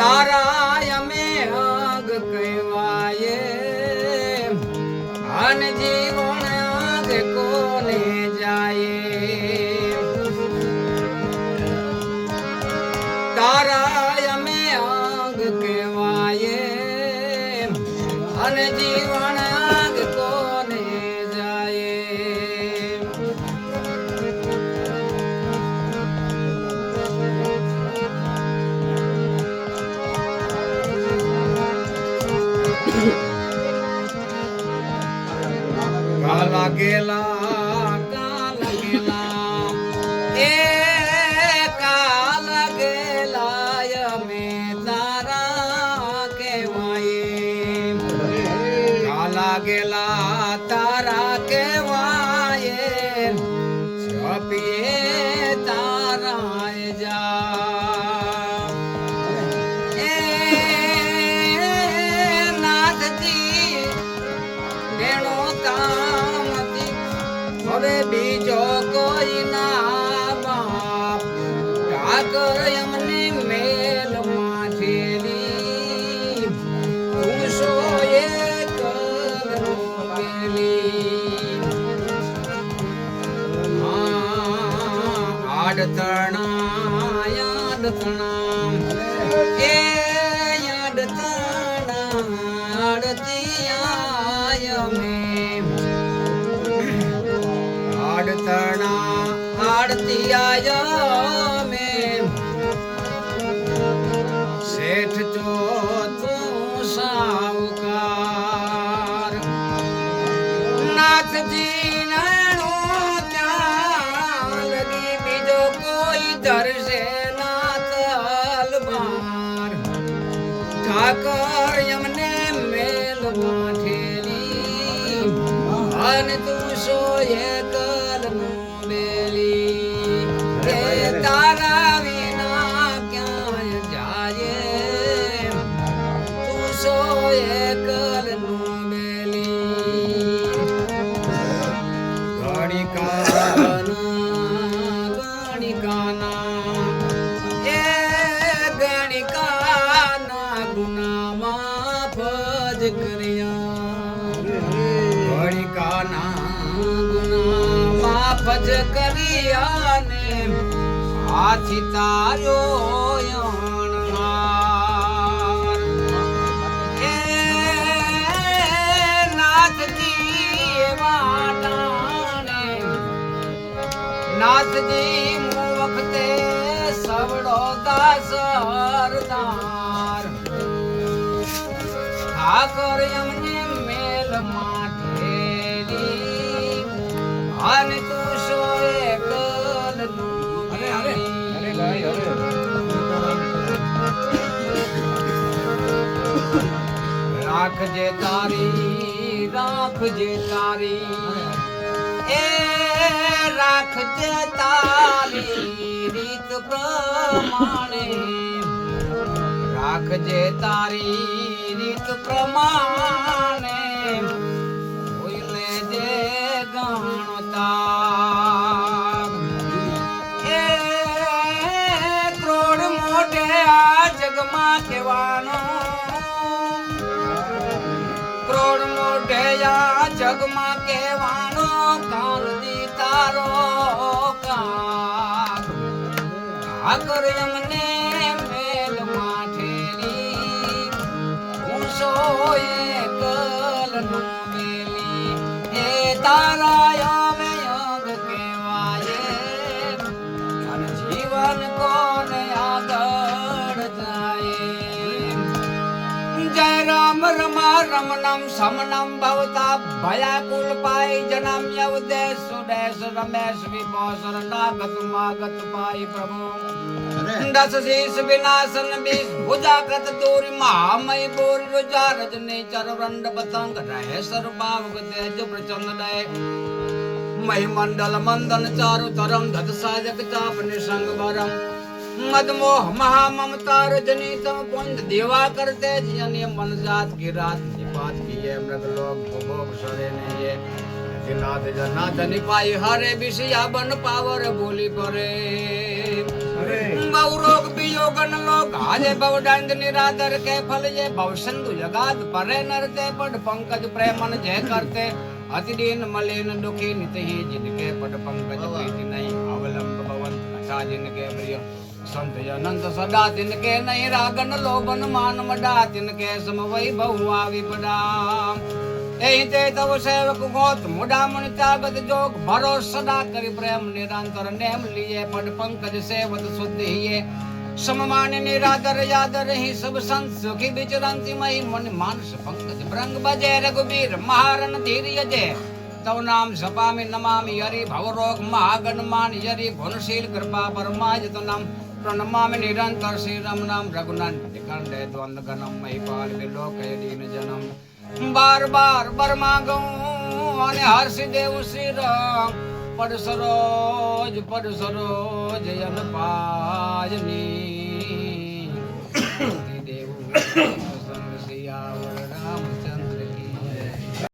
તારા અમે અગ કહેવાય. અન જીવન અગ કોને જાય? તારા અમે અગ કહેવાય. અન જીવન કાલા ગેલા કાલા ગેલા એ કાલા ગેલા અમે તારા કહેવાય કાલા ગેલા ઠાકર એમને મેલ માઠેલી તું સો એક પેલી. આડતણા યાદતણા એ યાદતણા આડતિયા મે આડતણા આડતિયા ત્યાં લગી બીજો કોઈ ધરશે નાથ અલબાર ઠાકર એમને મેલ માઠેલી અને તું સો એકલ ગુનામાં કરિયાને હાથી. એ નાથજી મુ વખતે સવડો દાસ હરદાર ઠાકર એમને રાખજે તારી રાખજે તારી. એ રાખજે તારી રીત પ્રમાણે. રાખજે તારી રીત પ્રમાણે. જગમાં કહેવાનો જગમાં કહેવાનો કાલજી તારો કાકર એમને મેલ માઠેલી ઊંચો એક નો મેલી. રામ રમા રમણમ સમનમ ભવતા ભયાકુલ પાઈ જનમ યવદેશ સુદેશ રમેશ વિભોસર નાગત માગત પાઈ પ્રભુ દસ શીશ વિનાશન બીસ ભુજાગત દૂરી મહામય બોર રુજા રજની ચરવંડ પતંગ રહે સર તેજ પ્રચંડ દય મહિમંડલ મંદન ચારુ તરમ ધત સાજક ચાપ નિસંગ વરમ મદમોહ મહા મમતા રજની તમ પુંજ દેવા કરતે જને મનજાત કી રાત નિપાત કિયે મૃગ લોક ભોગ સરે નહિ જનાદ જનાદ નિપાય હરે બિસિયા બન પાવર બોલી પરે બહુરોગ વિયોગન લોક આજે બવદંડ નિરાદર કે ફલ જે ભવસંધુ જગાદ પરે નરતે પડ પંકજ પ્રેમન જય કરતે. અતિદિન મલિન દુખી નિતહી જિનકે પડ પંકજ પ્રીતિ નહીં અવલંબ ભવન કથા જિનકે પ્રિય. સંત અનંત સદા તિનકે નહીં રાગન લોભન માન મડા તિનકે સમ વૈભવ આવી પડા એ તે તવ સેવક ગોત મુડા મન ત્યાગત જોગ. ભરો સદા કરી પ્રેમ નિરંતર નેમ લીએ. પડ પંકજ સેવત શુદ્ધ હિયે સમમાન નિરાદર યાદર હી સબ સંત સુખી વિચરંતી મહી. મન માનસ પંકજ ભ્રંગ બજે રઘુબીર. મહારણ ધીર્ય જે તવનામ જપામિ નમામિ હરિ ભવરોગ મહાગણમાન હરિ ઘનશીલ કૃપા પરમાજતનામ પ્રણમામિ નિરંતર શ્રી રમનામ રઘુનાથ નિકંડે દ્વંદગનમ મહિપાલ વિલોકય દીન જનમ બાર બાર બરમા ગૌ અને હર્ષિ દેવ શ્રી રામ પડસરોજ પડસરોજ અનપાજની દેવ